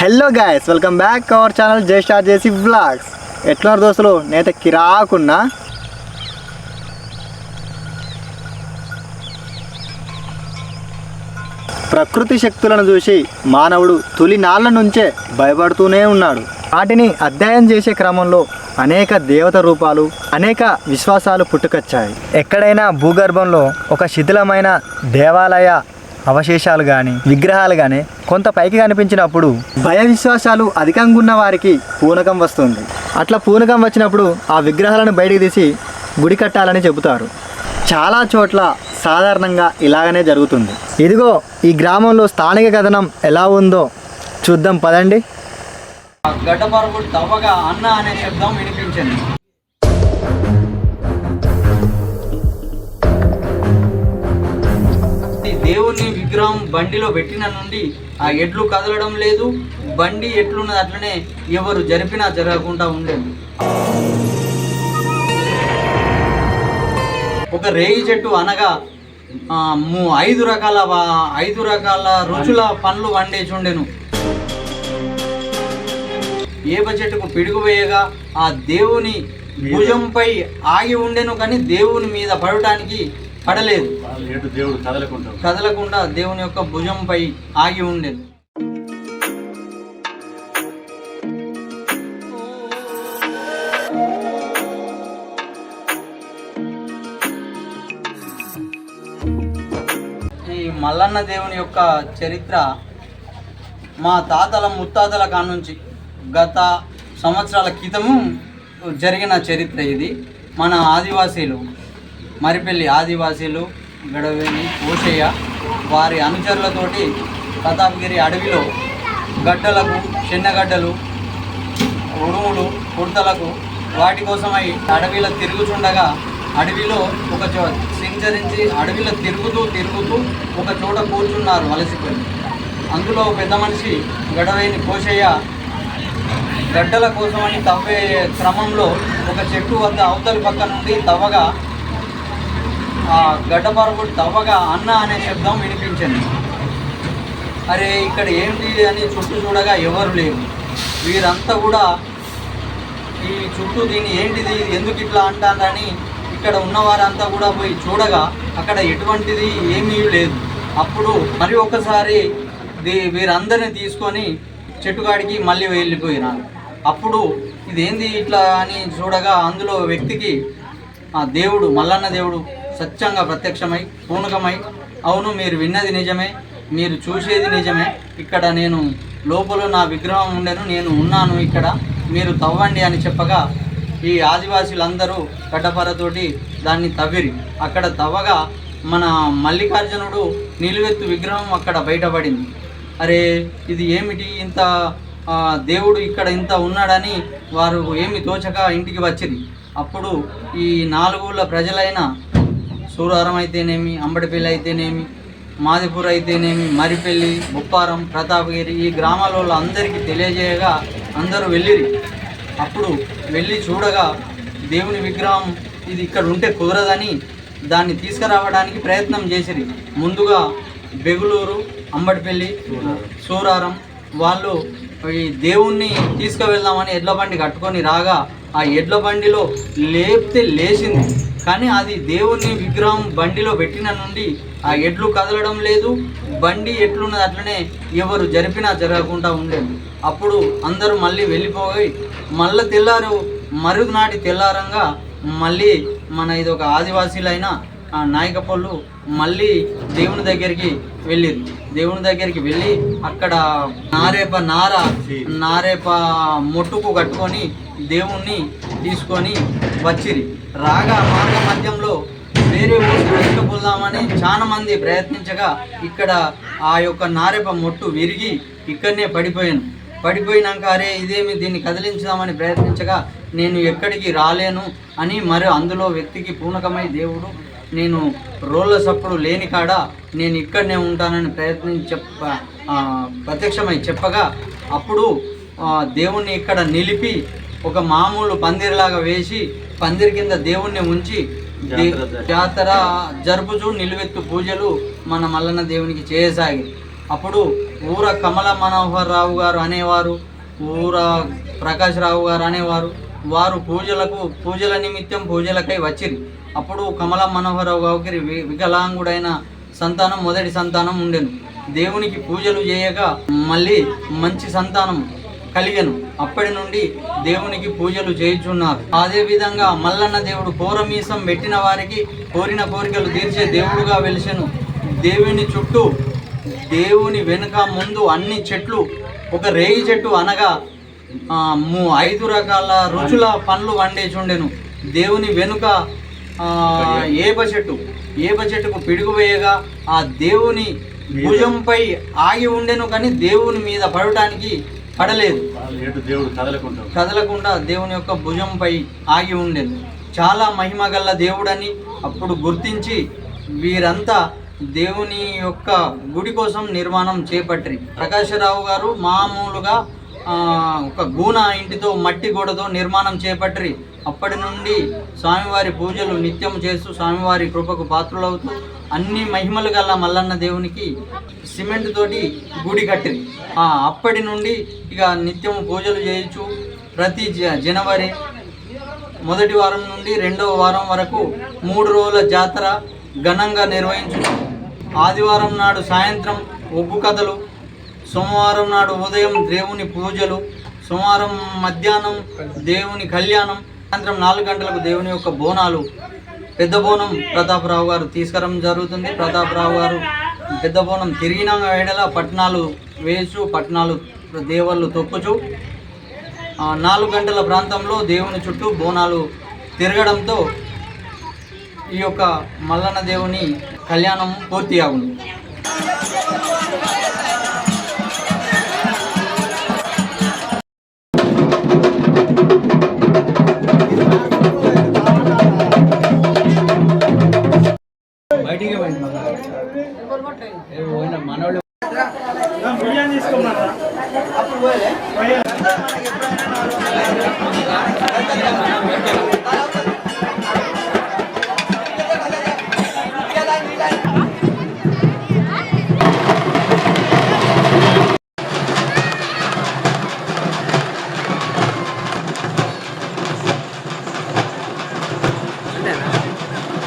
Hello guys welcome back our channel Jai star చేసి vlogs ఎట్లున్నారు దోస్తులు? నేనైతే కిరాకున్నా. ప్రకృతి శక్తులను చూసి మానవుడు తొలి నాళ్ళ నుంచే భయపడుతూనే ఉన్నాడు. వాటిని అధ్యయనం చేసే క్రమంలో అనేక దేవత రూపాలు అనేక విశ్వాసాలు పుట్టుకొచ్చాయి. ఎక్కడైనా భూగర్భంలో ఒక శిథిలమైన దేవాలయ అవశేషాలు కానీ విగ్రహాలు కానీ కొంత పైకి కనిపించినప్పుడు భయ విశ్వాసాలు అధికంగా ఉన్న వారికి పూనకం వస్తుంది. అట్లా పూనకం వచ్చినప్పుడు ఆ విగ్రహాలను బయటకు తీసి గుడి కట్టాలని చెబుతారు. చాలా చోట్ల సాధారణంగా ఇలాగనే జరుగుతుంది. ఇదిగో ఈ గ్రామంలో స్థానిక కథనం ఎలా ఉందో చూద్దాం పదండి. గడ్డపరుగుడు తవ్వగా అన్న అనే శబ్దం వినిపించింది. దేవుని విగ్రహం బండిలో పెట్టిన నుండి ఆ ఎడ్లు కదలడం లేదు. బండి ఎట్లున్నది అట్లనే ఎవరు జరిపినా జరగకుండా ఉండేది. ఒక రేగి చెట్టు అనగా ము- ఐదు రకాల ఐదు రకాల రుచుల పండ్లు వండేచుండెను ఏప చెట్టుకు పిడుగు వేయగా ఆ దేవుని భుజంపై ఆగి ఉండెను కానీ దేవుని మీద పడటానికి పడలేదు. దేవుడు కదలకుండా కదలకుండా దేవుని యొక్క భుజంపై ఆగి ఉండెను ఈ మల్లన్న దేవుని యొక్క చరిత్ర మా తాతల ముత్తాతల కానుంచి గత సంవత్సరాల క్రితము జరిగిన చరిత్ర ఇది. మన ఆదివాసీలు మరిపల్లి ఆదివాసీలు గడవేని ఓషయ్య వారి అనుచరులతోటి ప్రతాపగిరి అడవిలో గడ్డలకు చిన్నగడ్డలు ఉడుములు కుడతలకు వాటి కోసమై అడవిలో తిరుగుచుండగా అడవిలో ఒక చో సంచరించి అడవిలో తిరుగుతూ తిరుగుతూ ఒక చోట కూర్చున్నారు అలసిపోయి అందులో పెద్ద మనిషి గడవేని కోశయ్య గడ్డల కోసమని తవ్వే క్రమంలో ఒక చెట్టు వద్ద అవతలి పక్క నుండి తవ్వగా ఆ తవ్వగా అన్న అనే శబ్దం వినిపించింది. అరే ఇక్కడ ఏంటి అని చుట్టూ చూడగా ఎవరు లేరు. వీరంతా కూడా ఈ చుట్టూ దీన్ని ఏంటిది ఎందుకు ఇట్లా అంటారని ఇక్కడ ఉన్నవారంతా కూడా పోయి చూడగా అక్కడ ఎటువంటిది ఏమీ లేదు. అప్పుడు మరి ఒకసారి దీ- వీరందరిని తీసుకొని చెట్టుగాడికి మళ్ళీ వెళ్ళిపోయినారు. అప్పుడు ఇదేంది ఇట్లా అని చూడగా అందులో వ్యక్తికి ఆ దేవుడు మల్లన్న దేవుడు సత్యంగా ప్రత్యక్షమై పూనకమై. అవును మీరు విన్నది నిజమే మీరు చూసేది నిజమే. ఇక్కడ నేను లోపల నా విగ్రహం ఉండను నేను ఉన్నాను ఇక్కడ. మీరు తవ్వండి అని చెప్పగా ఈ ఆదివాసీలందరూ గడ్డపరతోటి దాన్ని తవ్విరి. అక్కడ తవ్వగా మన మల్లికార్జునుడు నిలువెత్తు విగ్రహం అక్కడ బయటపడింది. అరే ఇది ఏమిటి ఇంత దేవుడు ఇక్కడ ఇంత ఉన్నాడని వారు ఏమి తోచక ఇంటికి వచ్చింది అప్పుడు ఈ నాలుగుల ప్రజలైన సూరారం అయితేనేమి అంబడిపల్లి అయితేనేమి మాదిపూర్ అయితేనేమి మరిపల్లి బొప్పారం ప్రతాపగిరి ఈ గ్రామాలలో అందరికీ తెలియజేయగా అందరూ వెళ్ళిరి. అప్పుడు వెళ్ళి చూడగా దేవుని విగ్రహం ఇది ఇక్కడ ఉంటే కుదరదని దాన్ని తీసుకురావడానికి ప్రయత్నం చేసిరి. ముందుగా బెగులూరు అంబడిపల్లి సూరారం వాళ్ళు ఈ దేవుణ్ణి తీసుకువెళ్దామని ఎడ్ల బండి కట్టుకొని రాగా ఆ ఎడ్ల బండిలో లేపితే లేచింది. కానీ అది దేవుని విగ్రహం బండిలో పెట్టిన నుండి ఆ ఎడ్లు కదలడం లేదు. బండి ఎట్లున్నది అట్లనే ఎవరు జరిపినా జరగకుండా ఉండేది. అప్పుడు అందరూ మళ్ళీ వెళ్ళిపోయి మళ్ళీ తెల్లారు మరునాటి తెల్లారంగా మళ్ళీ మన ఇది ఒక ఆదివాసీలైన ఆ నాయకపళ్ళు మళ్ళీ దేవుని దగ్గరికి వెళ్ళిరు దేవుని దగ్గరికి వెళ్ళి అక్కడ నారేప నార నారేప మొట్టుకు కట్టుకొని దేవుణ్ణి తీసుకొని వచ్చిరి. రాగా మార్గ మధ్యంలో వేరే ఊరికి తీసుకుపోదామని చాలా మంది ప్రయత్నించగా ఇక్కడ ఆ యొక్క నారేప మొట్టు విరిగి ఇక్కడనే పడిపోయాను. పడిపోయినాక అరే ఇదేమి దీన్ని కదిలించుదామని ప్రయత్నించగా నేను ఎక్కడికి రాలేను అని మరి అందులో వ్యక్తికి పూనకమై దేవుడు నేను రోళ్ళ సప్పుడు లేని కాడ నేను ఇక్కడనే ఉంటానని ప్రయత్నించి చెప్ప ప్రత్యక్షమై చెప్పగా అప్పుడు దేవుణ్ణి ఇక్కడ నిలిపి ఒక మామూలు పందిరిలాగా వేసి పందిరి కింద దేవుణ్ణి ఉంచి జాతర జరుపుచు నిలువెత్తు పూజలు మన మల్లన్న దేవునికి చేయసాగి అప్పుడు ఊర కమల మనోహర్ రావు గారు అనేవారు ఊర ప్రకాష్ రావు గారు అనేవారు వారు పూజలకు పూజల నిమిత్తం పూజలకై వచ్చిరి. అప్పుడు కమల మనోహరరావు గారికి వి- వికలాంగుడైన సంతానం మొదటి సంతానం ఉండెను. దేవునికి పూజలు చేయగా మళ్ళీ మంచి సంతానం కలిగను. అప్పటి నుండి దేవునికి పూజలు చేయుచున్నారు. అదే విధంగా మల్లన్న దేవుడు కోరమీసం పెట్టిన వారికి కోరిన కోరికలు తీర్చే దేవుడుగా వెలిసెను. దేవుని చుట్టూ దేవుని వెనుక ముందు అన్ని చెట్లు ఒక రేగి చెట్టు అనగా ఐదు రకాల రుచుల పండ్లు వండేచుండెను. దేవుని వెనుక ఆ, ఏప చెట్టు ఏప చెట్టుకు పిడుగు వేయగా ఆ దేవుని భుజంపై ఆగి ఉండెను కానీ దేవుని మీద పడటానికి పడలేదు. దేవుడు కదలకుంటాడు కదలకుండా దేవుని యొక్క భుజంపై ఆగి ఉండేది చాలా మహిమ గల్ల దేవుడని అప్పుడు గుర్తించి వీరంతా దేవుని యొక్క గుడి కోసం నిర్మాణం చేపట్టిరి. ప్రకాశరావు గారు మామూలుగా ఒక గూన ఇంటితో మట్టి గోడతో నిర్మాణం చేపట్టిరి. అప్పటి నుండి స్వామివారి పూజలు నిత్యం చేస్తూ స్వామివారి కృపకు పాత్రులవుతూ అన్ని మహిమలు గల మల్లన్న దేవునికి సిమెంట్ తోటి గుడి కట్టింది. అప్పటి నుండి ఇక నిత్యం పూజలు చేయొచ్చు ప్రతి జ- జనవరి మొదటి వారం నుండి రెండవ వారం వరకు మూడు రోజుల జాతర ఘనంగా నిర్వహించు. ఆదివారం నాడు సాయంత్రం ఒగ్గు కథలు సోమవారం నాడు ఉదయం దేవుని పూజలు సోమవారం మధ్యాహ్నం దేవుని కళ్యాణం సాయంత్రం నాలుగు గంటలకు దేవుని యొక్క బోనాలు పెద్ద బోనం ప్రతాపరావు గారు తీసుకురం జరుగుతుంది. ప్రతాపరావు గారు పెద్ద బోనం తిరిగిన వేడల పట్నాలు వేసు పట్నాలు దేవళ్ళు తొక్కుచు నాలుగు గంటల ప్రాంతంలో దేవుని చుట్టూ బోనాలు తిరగడంతో ఈ యొక్క మల్లన్న దేవుని కళ్యాణం పూర్తి అగును బయటికి పోయింది పోయిన మనోళ్ళు. బిర్యానీ తీసుకున్నారా అప్పుడు పోయలే